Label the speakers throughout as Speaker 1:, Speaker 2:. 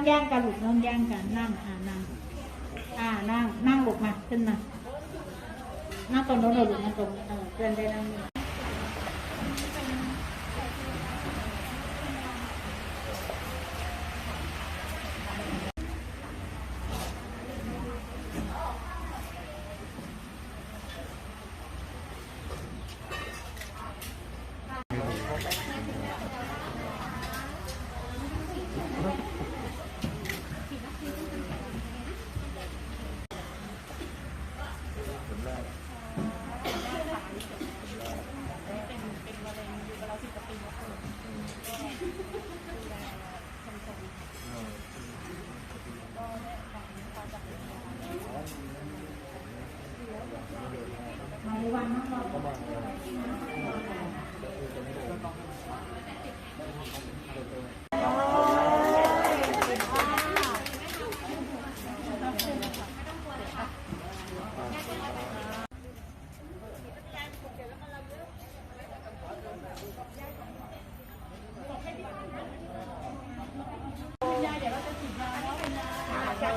Speaker 1: ต้องแย่งกันลูกต้องแย่งกันนั่งอ่านั่งอ่านั่งนั่งลูกมาขึ้นมานั่งตรงโน้นเลยลูกนั่งตรงเออเพื่อนได้นั่ง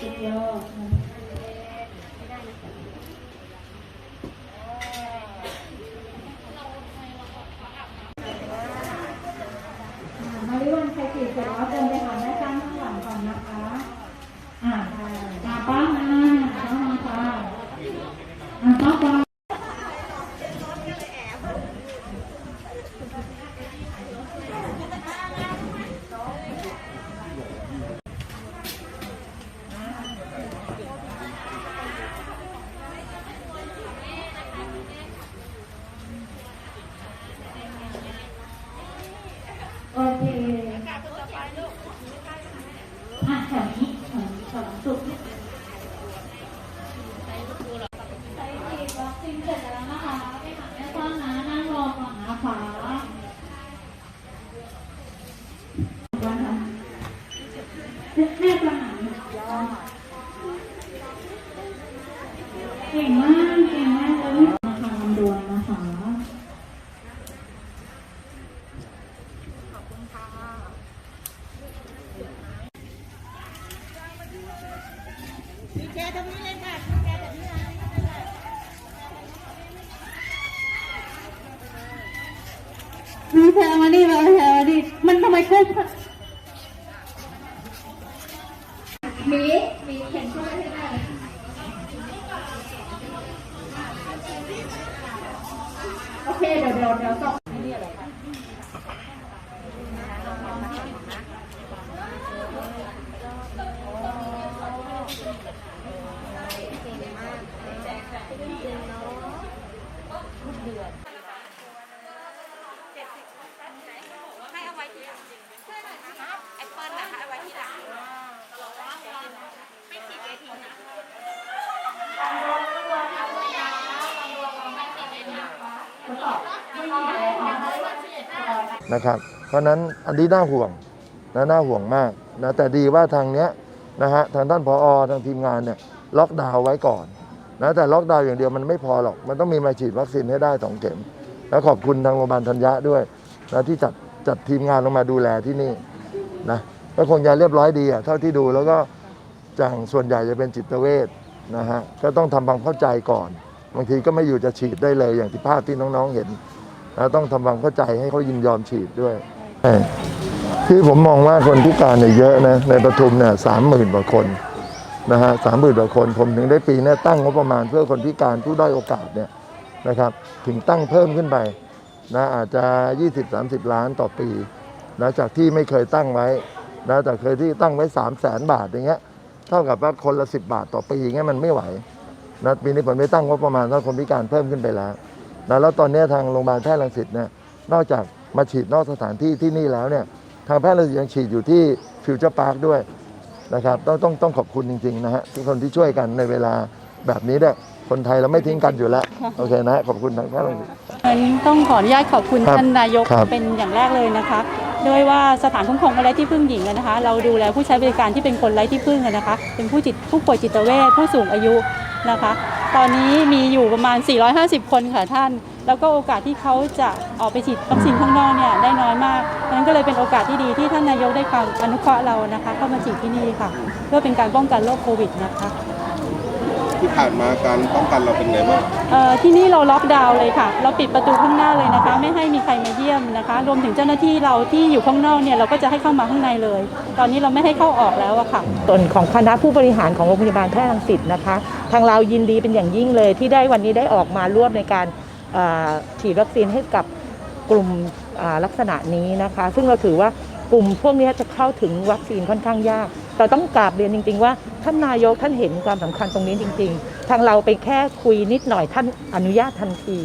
Speaker 1: จิตโยมาริวันใครจีบเสร็จแล้วเดินไปหาแม่จ้างข้างหลังก่อนนะคะ อ่ามาป้ามาป้ามาค่ะอ่าป้าป้า โอเคอะแถวนี้แถวนี้แถวสุดใส่ฉีดวัคซีนเสร็จแล้วนะคะไปหาแม่ต้อนนะนั่งรอก่อนนะคะวันนะแม่ประหารเก่งมากเก่งมากเลยนะคะลำดวนนะคะ มีแพรมาดิมาแพรมาดิมันทำไมเคยมีมีเข็นช่วยให้ได้โอเคเดี๋ยวเดี๋ยวเดี๋ยวต่อทดสอบไม่มีอะไรของ
Speaker 2: นะครับ เพราะฉะนั้นอันนี้น่าห่วงนะน่าห่วงมากนะแต่ดีว่าทางเนี้ยนะฮะทางท่านผอทางทีมงานเนี่ยล็อกดาวน์ไว้ก่อนนะแต่ล็อกดาวน์อย่างเดียวมันไม่พอหรอก มันต้องมีมาฉีดวัคซีนให้ได้สองเข็ม แล้วขอบคุณทางโรงพยาบาลธัญญะด้วยนะที่จัดจัดทีมงานลงมาดูแลที่นี่นะก็คงจะเรียบร้อยดีอะเท่าที่ดูแล้วก็จังส่วนใหญ่จะเป็นจิตเวชนะฮะก็ต้องทำความเข้าใจก่อน บางทีก็ไม่อยู่จะฉีดได้เลยอย่างที่ภาพที่น้องๆเห็น เราต้องทำความเข้าใจให้เขายินยอมฉีดด้วยเออคือผมมองว่าคนพิการเนี่ยเยอะนะในปทุมเนี่ยสามหมื่นกว่าคนนะฮะสามหมื่นกว่าคนผมถึงได้ปีเนี้ตั้งงบประมาณเพื่อคนพิการผู้ด้อยโอกาสเนี่ยนะครับ ถึงตั้งเพิ่มขึ้นไปนะอาจจะ 20-30 ล้านต่อปีนะจากที่ไม่เคยตั้งไว้นะแต่เคยที่ตั้งไว้ 3 0 0แสนบาทอย่างเงี้ยเท่ากับว่าคนละ 10 บาทต่อปีอย่างเงี้ยมันไม่ไหวนะปีนี้ผมไม่ตั้งงบประมาณถ้าคนพิการเพิ่มขึ้นไปแล้ว นะแล้วตอนนี้ทางโรงพยาบาลแพทย์รังสิตเนี่ยนอกจากมาฉีดนอกสถานที่ที่นี่แล้วเนี่ยทางแพทย์รังสิตยังฉีดอยู่ที่ฟิวเจอร์พาร์คด้วยนะครับต้องต้องต้องขอบคุณจริงๆนะฮะที่คนที่ช่วยกันในเวลาแบบนี้เนี่ยคนไทยเราไม่ทิ้งกันอยู่แล้วโอเคนะขอบคุณทางแพทย์รังสิต
Speaker 3: งั้นต้องขออนุญาตขอบคุณ
Speaker 2: ครับ
Speaker 3: ท่านนายก
Speaker 2: ครับ
Speaker 3: เป็นอย่างแรกเลยนะคะด้วยว่าสถานคุ้มครองคนไร้ที่พึ่งหญิงอะนะคะ เราดูแลผู้ใช้บริการที่เป็นคนไร้ที่พึ่งอะนะคะ เป็นผู้จิตผู้ป่วยจิตเวชผู้สูงอายุ นะคะ ตอนนี้มีอยู่ประมาณ 450 คนค่ะท่าน แล้วก็โอกาสที่เขาจะออกไปฉีดวัคซีนข้างนอกเนี่ยได้น้อยมากดังนั้นก็เลยเป็นโอกาสที่ดีที่ท่านนายกได้ความอนุเคราะห์เรานะคะ เข้ามาฉีดที่นี่ค่ะ เพื่อเป็นการป้องกันโรคโควิดนะคะ
Speaker 4: ที่ผ่านมาการป้องกันเราเป็นไงบ้าง
Speaker 3: เอ่อที่นี่เราล็อกดาวน์เลยค่ะ เราปิดประตูข้างหน้าเลยนะคะ ไม่ให้มีใครมาเยี่ยมนะคะ รวมถึงเจ้าหน้าที่เราที่อยู่ข้างนอกเนี่ยเราก็จะให้เข้ามาข้างในเลย ตอนนี้เราไม่ให้เข้าออกแล้วอะค่ะ
Speaker 5: ส่วนของคณะผู้บริหารของโรงพยาบาลแพทย์รังสิตนะคะ ทางเรายินดีเป็นอย่างยิ่งเลยที่ได้วันนี้ได้ออกมาร่วมในการเอ่อฉีดวัคซีนให้กับกลุ่มอ่าลักษณะนี้นะคะ ซึ่งเราถือว่ากลุ่มพวกนี้จะเข้าถึงวัคซีนค่อนข้างยาก เราต้องกราบเรียนจริง ๆ ว่าท่านนายกท่านเห็นความสำคัญตรงนี้จริง ๆ ทางเราไปแค่คุยนิดหน่อยท่านอนุญาตทันที